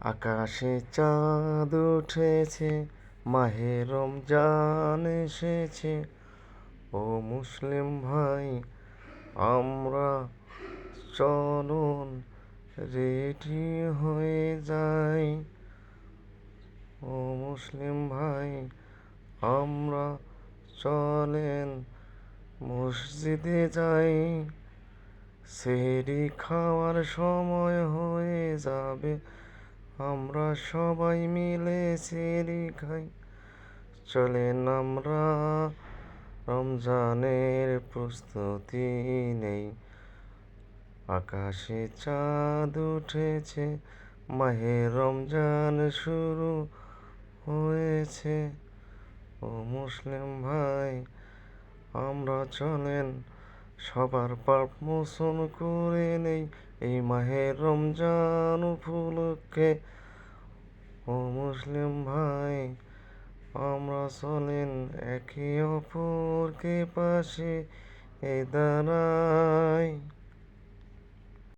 আকাশে চাঁদ উঠেছে, মাহে রমজান এসেছে। ও মুসলিম ভাই, আমরা চলুন রেডি হয়ে যাই। ও মুসলিম ভাই, আমরা চলেন মসজিদে যাই। সেহরি খাওয়ার সময় হয়ে যাবে আমরা সবাই মিলে সেহরি খাই। চলেন আমরা রমজানের প্রস্তুতি নেই। আকাশে চাঁদ উঠেছে, মাহে রমজান শুরু হয়েছে। ও মুসলিম ভাই, আমরা চলেন, সবার পাপ মোচন করে নেই। এই মাহে রমজান উপলক্ষে ও মুসলিম ভাই আমরা চলেন একে অপরকে পাশে এ দাঁড়াই।